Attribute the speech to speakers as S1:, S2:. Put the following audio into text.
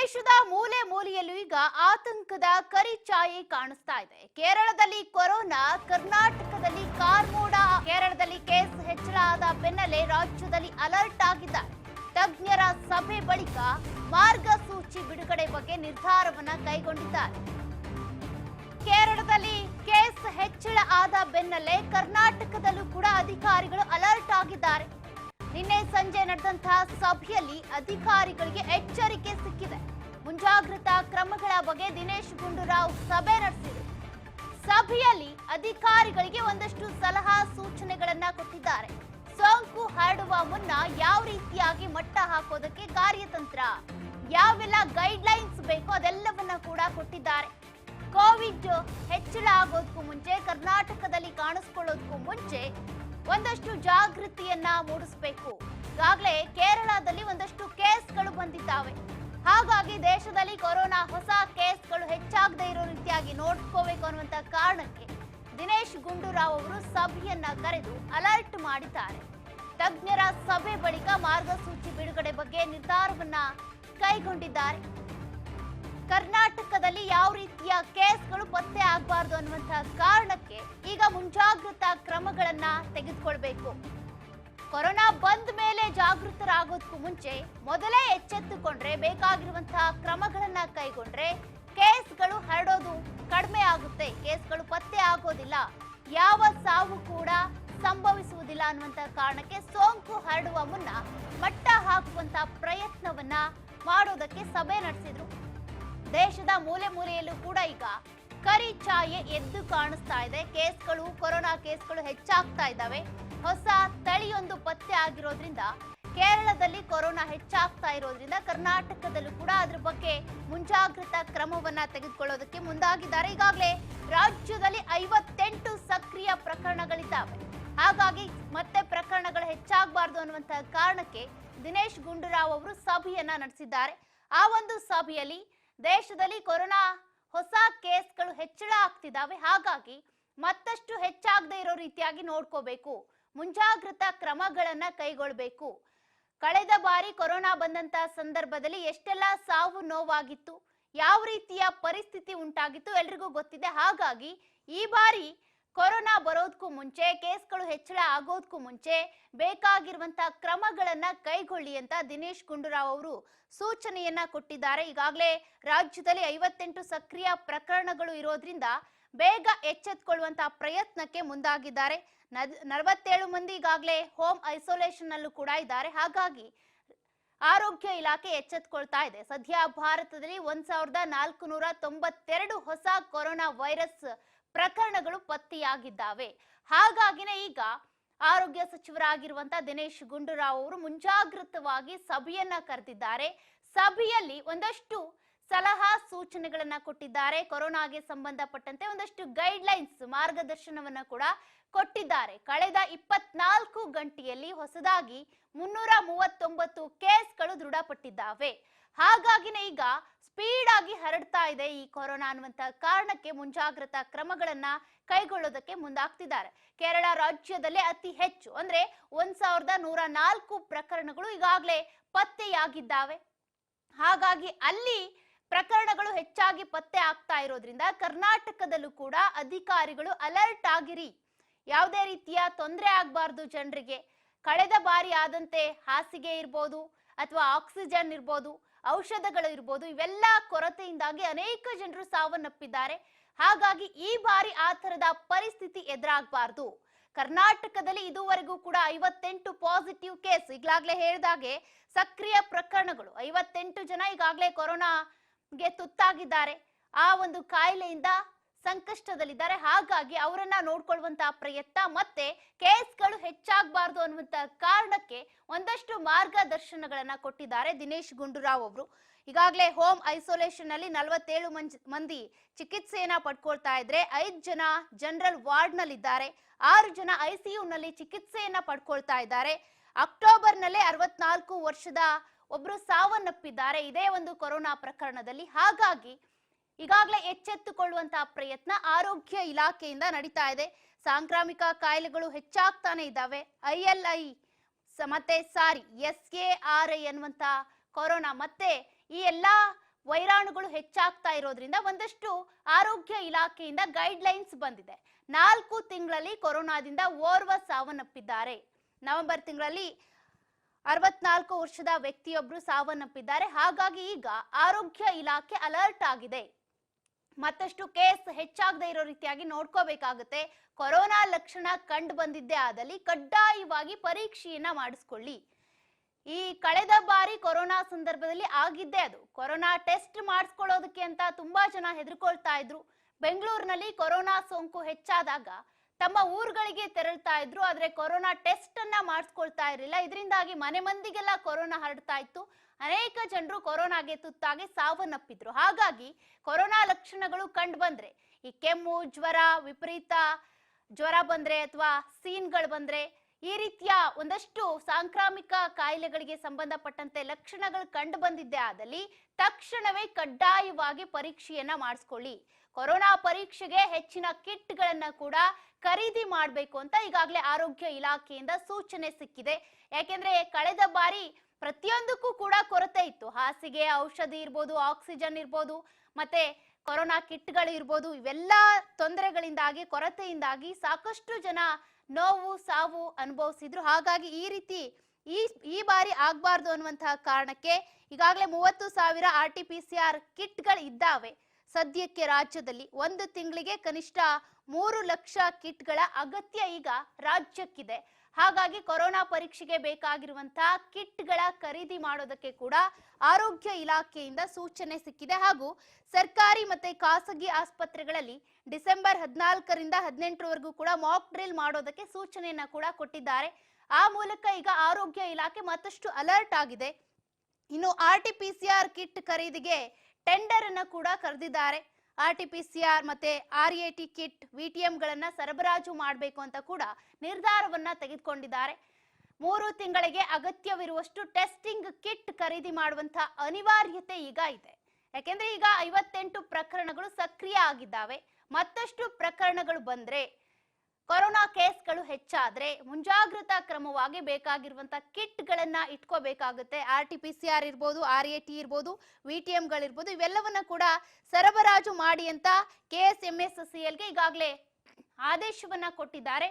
S1: ದೇಶದ ಮೂಲೆ ಮೂಲೆಯಲ್ಲೂ ಈಗ ಆತಂಕದ ಕರಿ ಛಾಯೆ ಕಾಣಿಸ್ತಾ ಇದೆ. ಕೇರಳದಲ್ಲಿ ಕೊರೋನಾ, ಕರ್ನಾಟಕದಲ್ಲಿ ಕಾರ್ಮೋಡ, ಕೇರಳದಲ್ಲಿ ಕೇಸ್ ಹೆಚ್ಚಳ ಆದ ಬೆನ್ನಲ್ಲೇ ರಾಜ್ಯದಲ್ಲಿ ಅಲರ್ಟ್ ಆಗಿದ್ದಾರೆ. ತಜ್ಞರ ಸಭೆ ಬಳಿಕ ಮಾರ್ಗಸೂಚಿ ಬಿಡುಗಡೆ ಬಗ್ಗೆ ನಿರ್ಧಾರವನ್ನ ಕೈಗೊಂಡಿದ್ದಾರೆ. ಕೇರಳದಲ್ಲಿ ಕೇಸ್ ಹೆಚ್ಚಳ ಆದ ಬೆನ್ನಲ್ಲೇ ಕರ್ನಾಟಕದಲ್ಲೂ ಕೂಡ ಅಧಿಕಾರಿಗಳು ಅಲರ್ಟ್ ಆಗಿದ್ದಾರೆ. ನಿನ್ನೆ ಸಂಜೆ ನಡೆದಂತಹ ಸಭೆಯಲ್ಲಿ ಅಧಿಕಾರಿಗಳಿಗೆ ಎಚ್ಚರಿಕೆ ಬಗ್ಗೆ ದಿನೇಶ್ ಗುಂಡೂರಾವ್ ಸಭೆ ನಡೆಸಿದರು. ಸಭೆಯಲ್ಲಿ ಅಧಿಕಾರಿಗಳಿಗೆ ಒಂದಷ್ಟು ಸಲಹಾ ಸೂಚನೆಗಳನ್ನ ಕೊಟ್ಟಿದ್ದಾರೆ. ಸೋಂಕು ಹರಡುವ ಮುನ್ನ ಯಾವ ರೀತಿಯಾಗಿ ಮಟ್ಟ ಹಾಕೋದಕ್ಕೆ ಕಾರ್ಯತಂತ್ರ, ಯಾವೆಲ್ಲ ಗೈಡ್ ಲೈನ್ಸ್ ಬೇಕೋ ಅದೆಲ್ಲವನ್ನ ಕೂಡ ಕೊಟ್ಟಿದ್ದಾರೆ. ಕೋವಿಡ್ ಹೆಚ್ಚಳ ಆಗೋದಕ್ಕೂ ಮುಂಚೆ, ಕರ್ನಾಟಕದಲ್ಲಿ ಕಾಣಿಸ್ಕೊಳ್ಳೋದಕ್ಕೂ ಮುಂಚೆ ಒಂದಷ್ಟು ಜಾಗೃತಿಯನ್ನ ಮೂಡಿಸಬೇಕು. ಈಗಾಗಲೇ ಕೇರಳದಲ್ಲಿ ಒಂದಷ್ಟು ಕೇಸ್ಗಳು ದೇಶದಲ್ಲಿ ಕೊರೋನಾ ಹೊಸ ಕೇಸ್ಗಳು ಹೆಚ್ಚಾಗದೇ ಇರೋ ರೀತಿಯಾಗಿ ನೋಡ್ಕೋಬೇಕು ಅನ್ನುವಂತ ಕಾರಣಕ್ಕೆ ದಿನೇಶ್ ಗುಂಡೂರಾವ್ ಅವರು ಸಭೆಯನ್ನ ಕರೆದು ಅಲರ್ಟ್ ಮಾಡಿದ್ದಾರೆ. ತಜ್ಞರ ಸಭೆ ಬಳಿಕ ಮಾರ್ಗಸೂಚಿ ಬಿಡುಗಡೆ ಬಗ್ಗೆ ನಿರ್ಧಾರವನ್ನ ಕೈಗೊಂಡಿದ್ದಾರೆ. ಕರ್ನಾಟಕದಲ್ಲಿ ಯಾವ ರೀತಿಯ ಕೇಸ್ಗಳು ಪತ್ತೆ ಆಗಬಾರದು ಅನ್ನುವಂತಹ ಕಾರಣಕ್ಕೆ ಈಗ ಮುಂಜಾಗ್ರತಾ ಕ್ರಮಗಳನ್ನ ತೆಗೆದುಕೊಳ್ಬೇಕು. ಕೊರೋನಾ ಬಂದ ಮೇಲೆ ಜಾಗೃತರಾಗೋದಕ್ಕೂ ಮುಂಚೆ ಮೊದಲೇ ಎಚ್ಚೆತ್ತುಕೊಂಡ್ರೆ ಬೇಕಾಗಿರುವಂತಹ ಕ್ರಮಗಳನ್ನ ಕೈಗೊಂಡ್ರೆ ಕೇಸ್ಗಳು ಹರಡೋದು ಕಡಿಮೆ ಆಗುತ್ತೆ. ಕೇಸ್ಗಳು ಪತ್ತೆ ಆಗೋದಿಲ್ಲ. ಯಾವ ಸಾವು ಕೂಡ ಸಂಭವಿಸುವುದಿಲ್ಲ ಅನ್ನುವಂತ ಕಾರಣಕ್ಕೆ ಸೋಂಕು ಹರಡುವ ಮುನ್ನ ಮಟ್ಟ ಹಾಕುವಂತ ಪ್ರಯತ್ನವನ್ನ ಮಾಡೋದಕ್ಕೆ ಸಭೆ ನಡೆಸಿದ್ರು. ದೇಶದ ಮೂಲೆ ಮೂಲೆಯಲ್ಲೂ ಕೂಡ ಈಗ ಕರಿ ಛಾಯೆ ಎದ್ದು ಕಾಣಿಸ್ತಾ ಇದೆ. ಕೇಸ್ಗಳು, ಕೊರೋನಾ ಕೇಸ್ಗಳು ಹೆಚ್ಚಾಗ್ತಾ ಇದ್ದಾವೆ. ಹೊಸ ತಳಿಯೊಂದು ಪತ್ತೆ ಆಗಿರೋದ್ರಿಂದ ಕೇರಳದಲ್ಲಿ ಕೊರೋನಾ ಹೆಚ್ಚಾಗ್ತಾ ಇರೋದ್ರಿಂದ ಕರ್ನಾಟಕದಲ್ಲೂ ಕೂಡ ಅದ್ರ ಬಗ್ಗೆ ಮುಂಜಾಗ್ರತಾ ಕ್ರಮವನ್ನ ತೆಗೆದುಕೊಳ್ಳೋದಕ್ಕೆ ಮುಂದಾಗಿದ್ದಾರೆ. ಈಗಾಗಲೇ ರಾಜ್ಯದಲ್ಲಿ ಐವತ್ತೆಂಟು ಸಕ್ರಿಯ ಪ್ರಕರಣಗಳಿದ್ದಾವೆ. ಹಾಗಾಗಿ ಮತ್ತೆ ಪ್ರಕರಣಗಳು ಹೆಚ್ಚಾಗಬಾರ್ದು ಅನ್ನುವಂತಹ ಕಾರಣಕ್ಕೆ ದಿನೇಶ್ ಗುಂಡೂರಾವ್ ಅವರು ಸಭೆಯನ್ನ ನಡೆಸಿದ್ದಾರೆ. ಆ ಒಂದು ಸಭೆಯಲ್ಲಿ ದೇಶದಲ್ಲಿ ಕೊರೋನಾ ಹೊಸ ಕೇಸ್ಗಳು ಹೆಚ್ಚಳ ಆಗ್ತಿದ್ದಾವೆ. ಹಾಗಾಗಿ ಮತ್ತಷ್ಟು ಹೆಚ್ಚಾಗದೇ ಇರೋ ರೀತಿಯಾಗಿ ನೋಡ್ಕೋಬೇಕು. ಮುಂಜಾಗ್ರತಾ ಕ್ರಮಗಳನ್ನ ಕೈಗೊಳ್ಳಬೇಕು ಕಳೆದ ಬಾರಿ ಕೊರೋನಾ ಬಂದಂತಹ ಸಂದರ್ಭದಲ್ಲಿ ಎಷ್ಟೆಲ್ಲ ಸಾವು ನೋವಾಗಿತ್ತು, ಯಾವ ರೀತಿಯ ಪರಿಸ್ಥಿತಿ ಉಂಟಾಗಿತ್ತು ಎಲ್ರಿಗೂ ಗೊತ್ತಿದೆ. ಹಾಗಾಗಿ ಈ ಬಾರಿ ಕೊರೋನಾ ಬರೋದಕ್ಕೂ ಮುಂಚೆ, ಕೇಸ್ಗಳು ಹೆಚ್ಚಳ ಆಗೋದಕ್ಕೂ ಮುಂಚೆ ಬೇಕಾಗಿರುವಂತಹ ಕ್ರಮಗಳನ್ನ ಕೈಗೊಳ್ಳಿ ಅಂತ ದಿನೇಶ್ ಗುಂಡೂರಾವ್ ಅವರು ಸೂಚನೆಯನ್ನ ಕೊಟ್ಟಿದ್ದಾರೆ. ಈಗಾಗಲೇ ರಾಜ್ಯದಲ್ಲಿ ಐವತ್ತೆಂಟು ಸಕ್ರಿಯ ಪ್ರಕರಣಗಳು ಇರೋದ್ರಿಂದ ಬೇಗ ಎಚ್ಚೆತ್ಕೊಳ್ಳುವಂತಹ ಪ್ರಯತ್ನಕ್ಕೆ ಮುಂದಾಗಿದ್ದಾರೆ. ನಲವತ್ತೇಳು ಮಂದಿ ಈಗಾಗಲೇ ಹೋಮ್ ಐಸೋಲೇಷನ್ ನಲ್ಲೂ ಕೂಡ ಇದ್ದಾರೆ. ಹಾಗಾಗಿ ಆರೋಗ್ಯ ಇಲಾಖೆ ಎಚ್ಚೆತ್ಕೊಳ್ತಾ ಇದೆ. ಸದ್ಯ ಭಾರತದಲ್ಲಿ ಒಂದ್ ಸಾವಿರದ ನಾಲ್ಕು ನೂರ ತೊಂಬತ್ತೆರಡು ಹೊಸ ಕೊರೋನಾ ವೈರಸ್ ಪ್ರಕರಣಗಳು ಪತ್ತೆಯಾಗಿದ್ದಾವೆ. ಹಾಗಾಗಿನೇ ಈಗ ಆರೋಗ್ಯ ಸಚಿವರಾಗಿರುವಂತಹ ದಿನೇಶ್ ಗುಂಡೂರಾವ್ ಅವರು ಮುಂಜಾಗ್ರತವಾಗಿ ಸಭೆಯನ್ನ ಕರೆದಿದ್ದಾರೆ. ಸಭೆಯಲ್ಲಿ ಒಂದಷ್ಟು ಸಲಹಾ ಸೂಚನೆಗಳನ್ನ ಕೊಟ್ಟಿದ್ದಾರೆ. ಕೊರೋನಾಗೆ ಸಂಬಂಧಪಟ್ಟಂತೆ ಒಂದಷ್ಟು ಗೈಡ್ ಲೈನ್ಸ್ ಮಾರ್ಗದರ್ಶನವನ್ನ ಕೂಡ ಕೊಟ್ಟಿದ್ದಾರೆ. ಕಳೆದ ಇಪ್ಪತ್ನಾಲ್ಕು ಗಂಟೆಯಲ್ಲಿ ಹೊಸದಾಗಿ ಮುನ್ನೂರ ಮೂವತ್ತೊಂಬತ್ತು ಕೇಸ್ಗಳು ದೃಢಪಟ್ಟಿದ್ದಾವೆ. ಹಾಗಾಗಿನೇ ಈಗ ಸ್ಪೀಡ್ ಆಗಿ ಹರಡ್ತಾ ಇದೆ ಈ ಕೊರೋನಾ ಅನ್ನುವಂತ ಕಾರಣಕ್ಕೆ ಮುಂಜಾಗ್ರತಾ ಕ್ರಮಗಳನ್ನ ಕೈಗೊಳ್ಳೋದಕ್ಕೆ ಮುಂದಾಗ್ತಿದ್ದಾರೆ. ಕೇರಳ ರಾಜ್ಯದಲ್ಲೇ ಅತಿ ಹೆಚ್ಚು ಅಂದ್ರೆ ಒಂದ್ ಸಾವಿರದ ನೂರ ನಾಲ್ಕು ಪ್ರಕರಣಗಳು ಈಗಾಗಲೇ ಪತ್ತೆಯಾಗಿದ್ದಾವೆ. ಹಾಗಾಗಿ ಅಲ್ಲಿ ಪ್ರಕರಣಗಳು ಹೆಚ್ಚಾಗಿ ಪತ್ತೆ ಆಗ್ತಾ ಇರೋದ್ರಿಂದ ಕರ್ನಾಟಕದಲ್ಲೂ ಕೂಡ ಅಧಿಕಾರಿಗಳು ಅಲರ್ಟ್ ಆಗಿರಿ. ಯಾವುದೇ ರೀತಿಯ ತೊಂದರೆ ಆಗಬಾರ್ದು ಜನರಿಗೆ. ಕಳೆದ ಬಾರಿ ಆದಂತೆ ಹಾಸಿಗೆ ಇರ್ಬೋದು ಅಥವಾ ಆಕ್ಸಿಜನ್ ಇರ್ಬೋದು, ಔಷಧಗಳು ಇರ್ಬೋದು, ಇವೆಲ್ಲ ಕೊರತೆಯಿಂದಾಗಿ ಅನೇಕ ಜನರು ಸಾವನ್ನಪ್ಪಿದ್ದಾರೆ. ಹಾಗಾಗಿ ಈ ಬಾರಿ ಆ ತರದ ಪರಿಸ್ಥಿತಿ ಎದುರಾಗಬಾರ್ದು. ಕರ್ನಾಟಕದಲ್ಲಿ ಇದುವರೆಗೂ ಕೂಡ ಐವತ್ತೆಂಟು ಪಾಸಿಟಿವ್ ಕೇಸ್ ಈಗಾಗಲೇ ಹೇಳಿದಾಗೆ ಸಕ್ರಿಯ ಪ್ರಕರಣಗಳು. ಐವತ್ತೆಂಟು ಜನ ಈಗಾಗಲೇ ಕೊರೋನಾಗೆ ತುತ್ತಾಗಿದ್ದಾರೆ. ಆ ಒಂದು ಕಾಯಿಲೆಯಿಂದ ಸಂಕಷ್ಟದಲ್ಲಿದ್ದಾರೆ. ಹಾಗಾಗಿ ಅವರನ್ನ ನೋಡ್ಕೊಳ್ಳುವಂತಹ ಪ್ರಯತ್ನ ಮತ್ತೆ ಕೇಸ್ಗಳು ಹೆಚ್ಚಾಗಬಾರ್ದು ಅನ್ನುವಂತ ಕಾರಣಕ್ಕೆ ಒಂದಷ್ಟು ಮಾರ್ಗದರ್ಶನಗಳನ್ನ ಕೊಟ್ಟಿದ್ದಾರೆ ದಿನೇಶ್ ಗುಂಡೂರಾವ್ ಅವರು. ಈಗಾಗಲೇ ಹೋಮ್ ಐಸೋಲೇಷನ್ ಅಲ್ಲಿ ನಲವತ್ತೇಳು ಮಂದಿ ಚಿಕಿತ್ಸೆಯನ್ನ ಪಡ್ಕೊಳ್ತಾ ಇದ್ರೆ ಐದು ಜನ ಜನರಲ್ ವಾರ್ಡ್ ನಲ್ಲಿದ್ದಾರೆ ಆರು ಜನ ಐಸಿಯು ನಲ್ಲಿ ಚಿಕಿತ್ಸೆಯನ್ನ ಪಡ್ಕೊಳ್ತಾ ಇದ್ದಾರೆ. ಅಕ್ಟೋಬರ್ ನಲ್ಲೇ ಅರವತ್ನಾಲ್ಕು ವರ್ಷದ ಒಬ್ರು ಸಾವನ್ನಪ್ಪಿದ್ದಾರೆ. ಇದೇ ಒಂದು ಕೊರೋನಾ ಪ್ರಕರಣದಲ್ಲಿ ಹಾಗಾಗಿ ಈಗಾಗಲೇ ಎಚ್ಚೆತ್ತುಕೊಳ್ಳುವಂತಹ ಪ್ರಯತ್ನ ಆರೋಗ್ಯ ಇಲಾಖೆಯಿಂದ ನಡೀತಾ ಇದೆ. ಸಾಂಕ್ರಾಮಿಕ ಕಾಯಿಲೆಗಳು ಹೆಚ್ಚಾಗ್ತಾನೆ ಇದ್ದಾವೆ. ಐ ಎಲ್ ಐ ಮತ್ತೆ SARI S A R I ಅನ್ನುವಂತ ಕೊರೋನಾ ಮತ್ತೆ ಈ ಎಲ್ಲಾ ವೈರಾಣುಗಳು ಹೆಚ್ಚಾಗ್ತಾ ಇರೋದ್ರಿಂದ ಒಂದಷ್ಟು ಆರೋಗ್ಯ ಇಲಾಖೆಯಿಂದ ಗೈಡ್ ಲೈನ್ಸ್ ಬಂದಿದೆ. ನಾಲ್ಕು ತಿಂಗಳಲ್ಲಿ ಕೊರೋನಾದಿಂದ ಓರ್ವ ಸಾವನ್ನಪ್ಪಿದ್ದಾರೆ. ನವೆಂಬರ್ ತಿಂಗಳಲ್ಲಿ ಅರವತ್ನಾಲ್ಕು ವರ್ಷದ ವ್ಯಕ್ತಿಯೊಬ್ರು ಸಾವನ್ನಪ್ಪಿದ್ದಾರೆ. ಹಾಗಾಗಿ ಈಗ ಆರೋಗ್ಯ ಇಲಾಖೆ ಅಲರ್ಟ್ ಆಗಿದೆ. ಮತ್ತಷ್ಟು ಕೇಸ್ ಹೆಚ್ಚಾಗದೆ ಇರೋ ರೀತಿಯಾಗಿ ನೋಡ್ಕೋಬೇಕಾಗುತ್ತೆ. ಕೊರೋನಾ ಲಕ್ಷಣ ಕಂಡು ಬಂದಿದ್ದೇ ಆದಲ್ಲಿ ಕಡ್ಡಾಯವಾಗಿ ಪರೀಕ್ಷೆಯನ್ನ ಮಾಡಿಸ್ಕೊಳ್ಳಿ. ಈ ಕಳೆದ ಬಾರಿ ಕೊರೋನಾ ಸಂದರ್ಭದಲ್ಲಿ ಆಗಿದ್ದೇ ಅದು. ಕೊರೋನಾ ಟೆಸ್ಟ್ ಮಾಡಿಸ್ಕೊಳ್ಳೋದಕ್ಕೆ ಅಂತ ತುಂಬಾ ಜನ ಹೆದರ್ಕೊಳ್ತಾ ಇದ್ರು. ಬೆಂಗಳೂರಿನಲ್ಲಿ ಕೊರೋನಾ ಸೋಂಕು ಹೆಚ್ಚಾದಾಗ ತಮ್ಮ ಊರುಗಳಿಗೆ ತೆರಳ್ತಾ ಇದ್ರು, ಆದ್ರೆ ಕೊರೋನಾ ಟೆಸ್ಟ್ ಅನ್ನ ಮಾಡಿಸ್ಕೊಳ್ತಾ ಇರಲಿಲ್ಲ. ಇದರಿಂದಾಗಿ ಮನೆ ಮಂದಿಗೆಲ್ಲ ಕೊರೋನಾ ಹರಡ್ತಾ ಇತ್ತು. ಅನೇಕ ಜನರು ಕೊರೋನಾಗೆ ತುತ್ತಾಗಿ ಸಾವನ್ನಪ್ಪಿದ್ರು. ಹಾಗಾಗಿ ಕೊರೋನಾ ಲಕ್ಷಣಗಳು ಕಂಡು ಬಂದ್ರೆ, ಈ ಕೆಮ್ಮು, ಜ್ವರ, ವಿಪರೀತ ಜ್ವರ ಬಂದ್ರೆ ಅಥವಾ ಸೀನ್ಗಳು ಬಂದ್ರೆ ಈ ರೀತಿಯ ಒಂದಷ್ಟು ಸಾಂಕ್ರಾಮಿಕ ಕಾಯಿಲೆಗಳಿಗೆ ಸಂಬಂಧಪಟ್ಟಂತೆ ಲಕ್ಷಣಗಳು ಕಂಡು ಬಂದಿದ್ದೆ ಆದಲ್ಲಿ ತಕ್ಷಣವೇ ಕಡ್ಡಾಯವಾಗಿ ಪರೀಕ್ಷೆಯನ್ನ ಮಾಡಿಸ್ಕೊಳ್ಳಿ. ಕೊರೋನಾ ಪರೀಕ್ಷೆಗೆ ಹೆಚ್ಚಿನ ಕಿಟ್ಗಳನ್ನ ಕೂಡ ಖರೀದಿ ಮಾಡಬೇಕು ಅಂತ ಈಗಾಗಲೇ ಆರೋಗ್ಯ ಇಲಾಖೆಯಿಂದ ಸೂಚನೆ ಸಿಕ್ಕಿದೆ. ಯಾಕೆಂದ್ರೆ ಕಳೆದ ಬಾರಿ ಪ್ರತಿಯೊಂದಕ್ಕೂ ಕೂಡ ಕೊರತೆ ಇತ್ತು. ಹಾಸಿಗೆ ಔಷಧಿ ಇರ್ಬೋದು, ಆಕ್ಸಿಜನ್ ಇರ್ಬೋದು, ಮತ್ತೆ ಕೊರೋನಾ ಕಿಟ್ಗಳು ಇರ್ಬೋದು, ಇವೆಲ್ಲ ತೊಂದರೆಗಳಿಂದಾಗಿ, ಕೊರತೆಯಿಂದಾಗಿ ಸಾಕಷ್ಟು ಜನ ನೋವು, ಸಾವು ಅನುಭವಿಸಿದ್ರು. ಹಾಗಾಗಿ ಈ ರೀತಿ ಈ ಈ ಬಾರಿ ಆಗ್ಬಾರ್ದು ಅನ್ನುವಂತಹ ಕಾರಣಕ್ಕೆ ಈಗಾಗಲೇ ಮೂವತ್ತು ಸಾವಿರ R T P C R ಕಿಟ್ಗಳು ಇದ್ದಾವೆ. ಸದ್ಯಕ್ಕೆ ರಾಜ್ಯದಲ್ಲಿ ಒಂದು ತಿಂಗಳಿಗೆ ಕನಿಷ್ಠ ಮೂರು ಲಕ್ಷ ಕಿಟ್ಗಳ ಅಗತ್ಯ ಈಗ ರಾಜ್ಯಕ್ಕಿದೆ. ಹಾಗಾಗಿ ಕೊರೋನಾ ಪರೀಕ್ಷೆಗೆ ಬೇಕಾಗಿರುವಂತಹ ಕಿಟ್ಗಳ ಖರೀದಿ ಮಾಡೋದಕ್ಕೆ ಕೂಡ ಆರೋಗ್ಯ ಇಲಾಖೆಯಿಂದ ಸೂಚನೆ ಸಿಕ್ಕಿದೆ. ಹಾಗೂ ಸರ್ಕಾರಿ ಮತ್ತೆ ಖಾಸಗಿ ಆಸ್ಪತ್ರೆಗಳಲ್ಲಿ ಡಿಸೆಂಬರ್ ಹದಿನಾಲ್ಕರಿಂದ ಹದಿನೆಂಟರವರೆಗೂ ಕೂಡ ಮಾಕ್ ಡ್ರಿಲ್ ಮಾಡೋದಕ್ಕೆ ಸೂಚನೆಯನ್ನ ಕೂಡ ಕೊಟ್ಟಿದ್ದಾರೆ. ಆ ಮೂಲಕ ಈಗ ಆರೋಗ್ಯ ಇಲಾಖೆ ಮತ್ತಷ್ಟು ಅಲರ್ಟ್ ಆಗಿದೆ. ಇನ್ನು R T P C R kit ಖರೀದಿಗೆ ಟೆಂಡರ್ ಅನ್ನು ಕೂಡ ಕರೆದಿದ್ದಾರೆ. R T P C R ಮತ್ತೆ R A T kit V T ಗಳನ್ನ ಸರಬರಾಜು ಮಾಡಬೇಕು ಅಂತ ಕೂಡ ನಿರ್ಧಾರವನ್ನ ತೆಗೆದುಕೊಂಡಿದ್ದಾರೆ. ಮೂರು ತಿಂಗಳಿಗೆ ಅಗತ್ಯವಿರುವಷ್ಟು ಟೆಸ್ಟಿಂಗ್ ಕಿಟ್ ಖರೀದಿ ಮಾಡುವಂತಹ ಅನಿವಾರ್ಯತೆ ಈಗ ಇದೆ. ಯಾಕೆಂದ್ರೆ ಈಗ ಐವತ್ತೆಂಟು ಪ್ರಕರಣಗಳು ಸಕ್ರಿಯ ಆಗಿದ್ದಾವೆ. ಮತ್ತಷ್ಟು ಪ್ರಕರಣಗಳು ಬಂದ್ರೆ ಕೊರೋನಾ ಕೇಸ್ಗಳು ಹೆಚ್ಚಾದ್ರೆ ಮುಂಜಾಗ್ರತಾ ಕ್ರಮವಾಗಿ ಬೇಕಾಗಿರುವಂತ ಕಿಟ್ ಗಳನ್ನ ಇಟ್ಕೋಬೇಕಾಗುತ್ತೆ. R T P C R ಇರ್ಬೋದು, ಆರ್ ಎ ಟಿ ಇರ್ಬೋದು, ವಿ ಟಿ ಎಂಗಳಿರ್ಬೋದು ಇವೆಲ್ಲವನ್ನ ಕೂಡ ಸರಬರಾಜು ಮಾಡಿ ಅಂತ K S M S C ಎಲ್ಗೆ ಈಗಾಗಲೇ ಆದೇಶವನ್ನ ಕೊಟ್ಟಿದ್ದಾರೆ.